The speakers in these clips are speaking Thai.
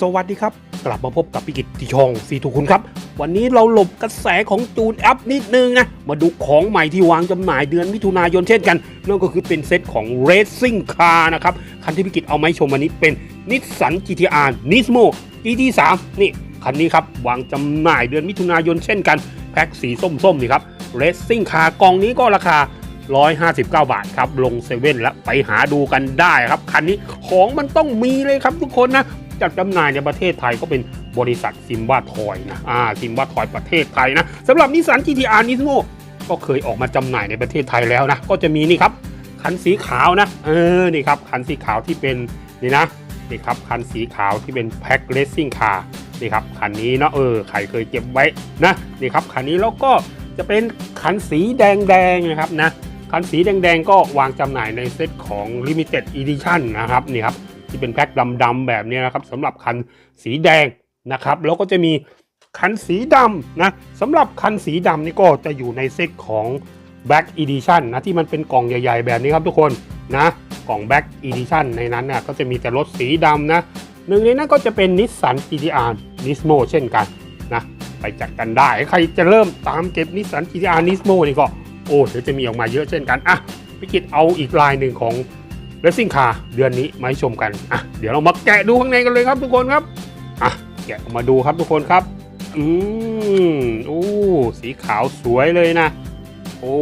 สวัสดีครับ กลับมาพบกับพิกิตที่ช่องสีทุกคุณครับ วันนี้เราหลบกระแสของจูนอัพนิดนึงนะ มาดูของใหม่ที่วางจำหน่ายเดือนมิถุนายนเช่นกัน นั่นก็คือเป็นเซตของ Racing Car นะครับ คันที่พิกิตเอามาชมวันนี้เป็นนิสสัน GTR Nismo GT3 นี่คันนี้ครับ วางจำหน่ายเดือนมิถุนายนเช่นกัน แพ็คสีส้มๆนี่ครับ Racing Car กล่องนี้ก็ราคา159 บาทครับ ลงเซเว่นแล้วไปหาดูกันได้ครับ คันนี้ของมันต้องมีเลยครับทุกคนนะ จัดจำหน่ายในประเทศไทยก็เป็นบริษัทซิมบ้าทอยนะอ่าซิมบ้าทอยประเทศไทยนะสำหรับนิสสัน GTR Nismo ก็เคยออกมาจำหน่ายในประเทศไทยแล้วนะ ก็จะมีนี่ครับ คันสีขาวนะ เออ นี่ครับ คันสีขาวที่เป็นนี่นะ นี่ครับ คันสีขาวที่เป็นแพ็คเลสซิ่งคาร์นี่ครับ คันนี้เนาะ เออ ใครเคยเก็บไว้นะ นี่ครับ คันนี้แล้วก็จะเป็นคันสีแดงๆนะครับนะ คันสีแดงๆ ก็วางจำหน่ายในเซตของ Limited Edition นะครับ นี่ครับ ที่เป็นแพ็คดำๆแบบนี้นะครับสำหรับคันสีแดงนะครับ แล้วก็จะมีคันสีดำนะสำหรับคันสีดำนี่ก็จะอยู่ในเซตของ Black Edition นะที่มันเป็นกล่องใหญ่ ๆ แบบนี้ครับทุกคนนะกล่อง Black Edition ในนั้นน่ะก็จะมีแต่รถสีดำนะหนึ่งในนั้นก็จะเป็น Nissan GTR Nismo เช่นกันนะไปจัดกันได้ ใครจะเริ่มตามเก็บ Nissan GTR Nismo นี่ก็โอ้เดี๋ยวจะมีออกมาเยอะเช่นกันอะพี่กิตเอาอีกลายหนึ่งของ เรซิ่งคาเดือนนี้มาให้ชมกันอะเดี๋ยวเรามาแกะดูข้างในกันเลยครับทุกคนครับอะแกะมาดูครับทุกคนครับ อืมโอ้สีขาวสวยเลยนะ โอ้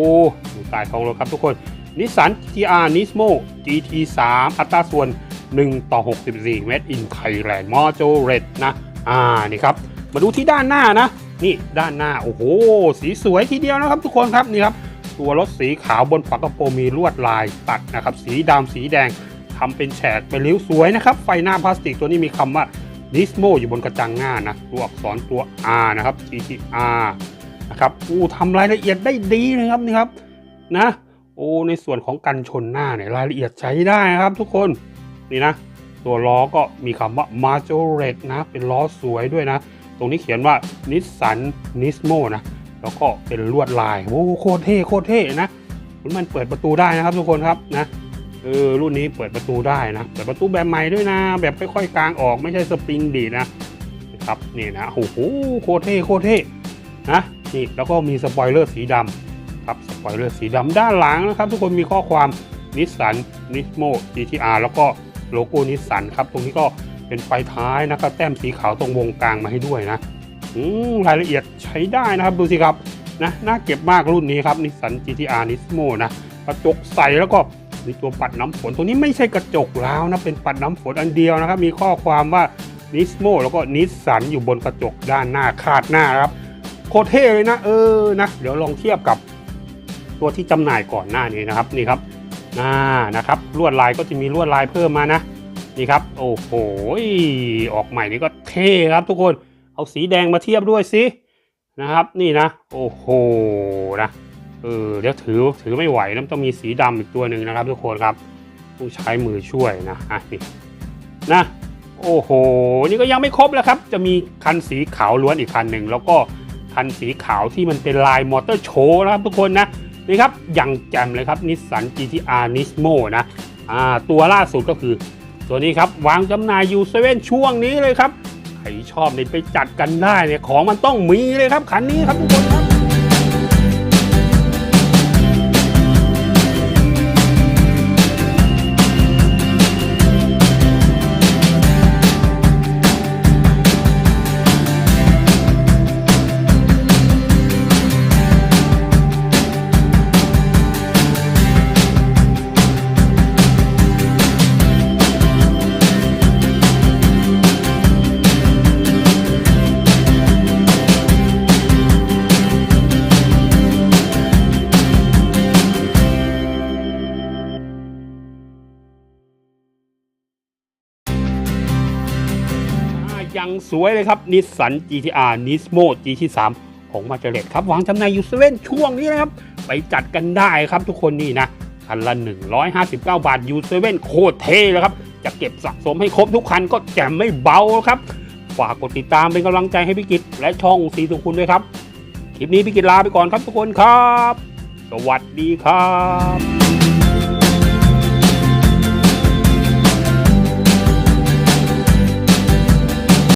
ดูใตายทองรถครับทุกคนนิสสัน GTR Nismo GT3 อัตราส่วน 1 ต่อ 64 Made in Thailand m o j o Red นะ อ่า นี่ครับ มาดูที่ด้านหน้านะ นี่ด้านหน้า โอ้โห สีสวยทีเดียวนะครับทุกคนครับ นี่ครับ ตัวรถสีขาวบนฝากระโปรงมีลวดลายตัดนะครับ สีดำสีแดงทำเป็นแฉกเป็นริ้วสวยนะครับ ไฟหน้าพลาสติกตัวนี้มีคำว่า Nismo อยู่บนกระจังหน้านะ ตัวอักษรตัว R นะครับ GTR นะครับอู้ทำรายละเอียดได้ดีนะครับนี่ครับนะโอ้ในส่วนของกันชนหน้าเนี่ยรายละเอียดใช้ได้นะครับ ทุกคนนี่นะ ตัวล้อก็มีคำว่า m a j o r e t นะ เป็นล้อสวยด้วยนะ ตรงนี้เขียนว่า Nissan Nismo นะ แล้วก็เป็นลวดลายโอ้โคตรเท่โคตรเท่นะมันเปิดประตูได้นะครับทุกคนครับนะเออรุ่นนี้เปิดประตูได้นะเปิดประตูแบบใหม่ด้วยนะ แบบค่อยๆกลางออกไม่ใช่สปริงดีนะนะครับนี่นะโอ้โหโคตรเท่โคตรเท่นะนี่แล้วก็มีสปอยเลอร์สีดำครับสปอยเลอร์สีดำด้านหลังนะครับ ทุกคนมีข้อความนิสสันนิสโม GTR แล้วก็โลโก้นิสสันครับ ตรงนี้ก็เป็นไฟท้ายนะครับ แต้มสีขาวตรงวงกลางมาให้ด้วยนะ อืมรายละเอียดใช้ได้นะครับดูสิครับนะน่าเก็บมากรุ่นนี้ครับนิสสัน GTR Nismo นะกระจกใสแล้วก็มีตัวปัดน้ำฝนตัวนี้ไม่ใช่กระจกแล้วนะเป็นปัดน้ำฝนอันเดียวนะครับ มีข้อความว่า Nismo แล้วก็นิสสันอยู่บนกระจกด้านหน้าคาดหน้าครับโคตรเท่เลยนะเออนะเดี๋ยวลองเทียบกับตัวที่จำหน่ายก่อนหน้านี้นะครับนี่ครับน่านะครับลวดลายก็จะมีลวดลายเพิ่มมานะนี่ครับ โอ้โหออกใหม่นี่ก็เท่ครับทุกคน เอาสีแดงมาเทียบด้วยสินะครับนี่นะ โอ้โหนะเออเดี๋ยวถือถือไม่ไหวแล้วต้องมีสีดำอีกตัวหนึ่งนะครับ ทุกคนครับต้องใช้มือช่วยนะอะนี่นะโอ้โห นี่ก็ยังไม่ครบแล้วครับ จะมีคันสีขาวล้วนอีกคันหนึ่งแล้วก็คันสีขาวที่มันเป็นลายมอเตอร์โชว์นะครับทุกคนนะนี่ครับอย่างแจ่มเลยครับนิสสัน GTR Nismo นะอ่าตัวล่าสุดก็คือ ตัวนี้ครับ วางจำหน่ายอยู่เซเว่นช่วงนี้เลยครับ ใครชอบเนี่ยไปจัดกันได้เนี่ยของมันต้องมีเลยครับคันนี้ครับทุกคนครับ อ่างสวยเลยครับนิสสัน GTR Nismo GT3 ของมาเจเลตครับวางจำหน่ายอยู่เซเว่นช่วงนี้นะครับ ไปจัดกันได้ครับทุกคนนี่นะคันละ 159 บาทยูเซเว่นโคตรเท่เลยครับ จะเก็บสะสมให้ครบทุกคันก็แจ่มไม่เบาครับ ฝากกดติดตามเป็นกำลังใจให้พี่กิจและช่องสีทุกคุณด้วยครับ คลิปนี้พี่กิจลาไปก่อนครับทุกคนครับ สวัสดีครับ